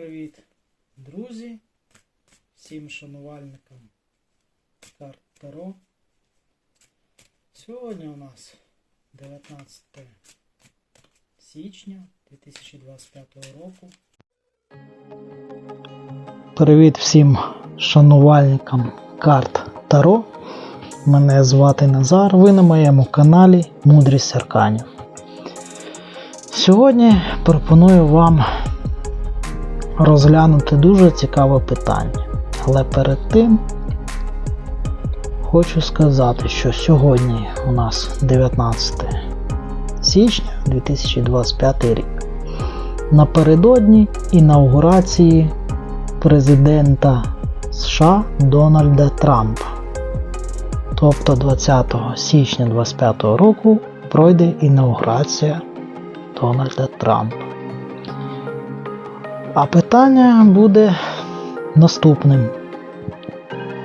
привіт, друзі, всім шанувальникам карт Таро. Сьогодні у нас 19 січня 2025 року. Привіт всім шанувальникам карт Таро. Мене звати Назар, ви на моєму каналі Мудрість Арканів. Сьогодні пропоную вам розглянути дуже цікаве питання. Але перед тим хочу сказати, що сьогодні у нас 19 січня 2025 рік. Напередодні інаугурації президента США Дональда Трампа. Тобто 20 січня 2025 року пройде інаугурація Дональда Трампа. А питання буде наступним: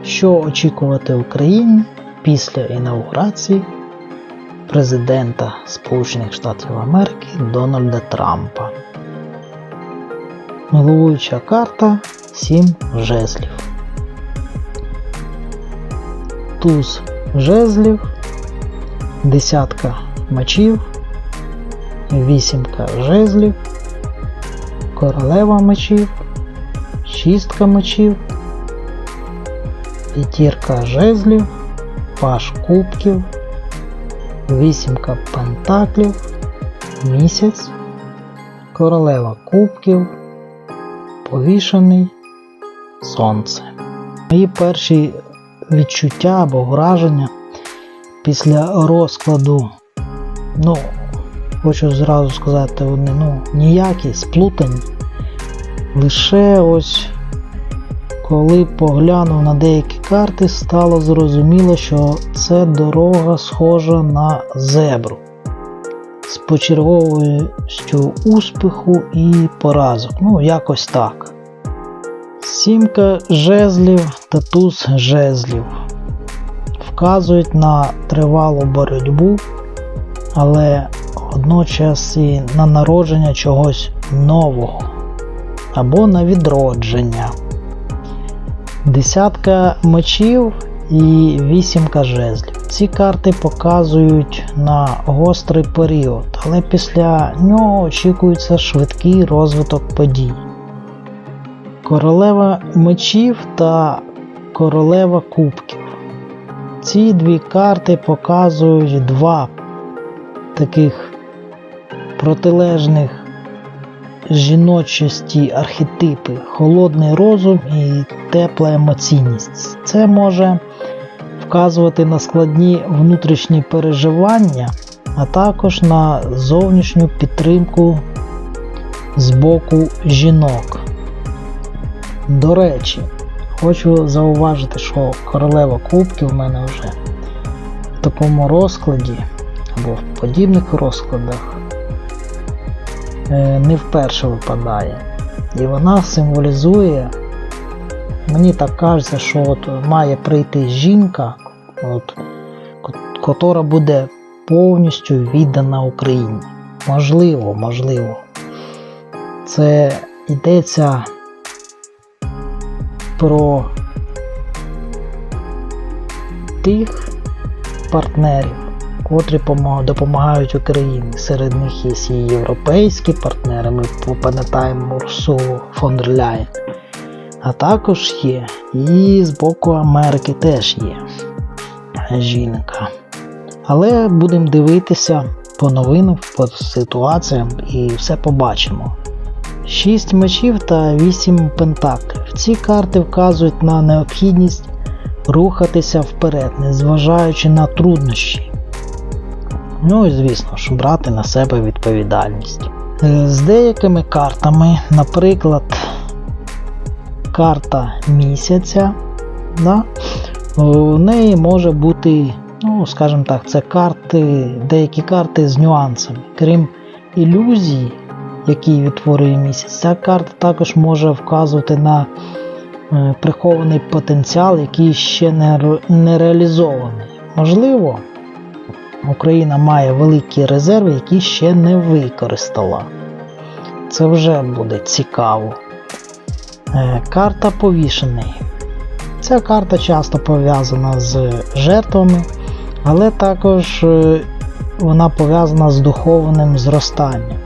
що очікувати Україні після інаугурації президента Сполучених Штатів Америки Дональда Трампа? Головуюча карта 7 жезлів. Туз жезлів, десятка мечів, вісімка жезлів, королева мечів, шістка мечів, п'ятірка жезлів, паш кубків, вісімка пентаклів, місяць, королева кубків, повішений, сонце. Мої перші відчуття або враження після розкладу, ну, хочу зразу сказати, вони ну, ніякі, сплутані. Лише ось коли поглянув на деякі карти, стало зрозуміло, що це дорога схожа на зебру з почерговістю успіху і поразок. Ну, якось так. Сімка жезлів та туз жезлів вказують на тривалу боротьбу, але водночас і на народження чогось нового або на відродження. Десятка мечів і вісімка жезлів. Ці карти показують на гострий період, але після нього очікується швидкий розвиток подій. Королева мечів та королева кубків. Ці дві карти показують два таких протилежних жіночості архетипи, холодний розум і тепла емоційність. Це може вказувати на складні внутрішні переживання, а також на зовнішню підтримку з боку жінок. До речі, хочу зауважити, що королева кубків в мене вже в такому розкладі або в подібних розкладах не вперше випадає. І вона символізує, мені так кажеться, що от має прийти жінка, от, котра буде повністю віддана Україні. Можливо, можливо. Це йдеться про тих партнерів, котрі допомагають Україні. Серед них є і європейські партнери, ми пам'ятаємо Урсулу фон дер Ляєн. А також є і з боку Америки теж є жінка. Але будемо дивитися по новинам, по ситуаціям і все побачимо. 6 мечів та 8 пентаклів. Ці карти вказують на необхідність рухатися вперед, незважаючи на труднощі. Ну і звісно ж, брати на себе відповідальність. Е, З деякими картами, наприклад, карта місяця, да, у неї може бути, ну, скажімо так, це карти, деякі карти з нюансами. Крім ілюзії, який відтворює місяць, ця карта також може вказувати на е, прихований потенціал, який ще не реалізований. Можливо, Україна має великі резерви, які ще не використала. Це вже буде цікаво. Е, Карта повішений. Ця карта часто пов'язана з жертвами, але також е, вона пов'язана з духовним зростанням.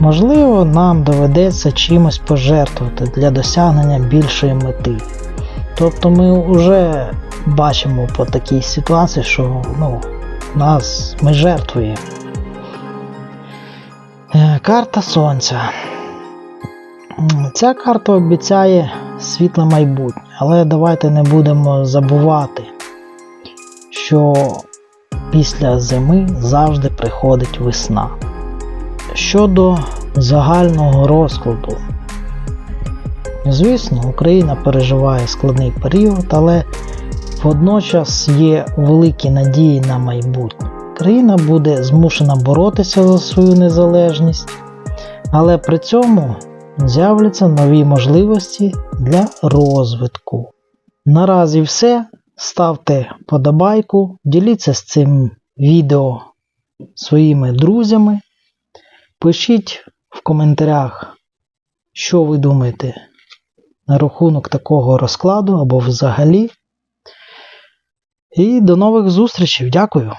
Можливо, нам доведеться чимось пожертвувати для досягнення більшої мети. Тобто ми вже бачимо по такій ситуації, що ну, нас ми жертвуємо. Е, Карта Сонця. Ця карта обіцяє світле майбутнє, але давайте не будемо забувати, що після зими завжди приходить весна. Щодо загального розкладу, звісно, Україна переживає складний період, але водночас є великі надії на майбутнє. Країна буде змушена боротися за свою незалежність, але при цьому з'являться нові можливості для розвитку. Наразі все. Ставте подобайку, діліться з цим відео своїми друзями. Пишіть в коментарях, що ви думаєте на рахунок такого розкладу або взагалі. І до нових зустрічей. Дякую!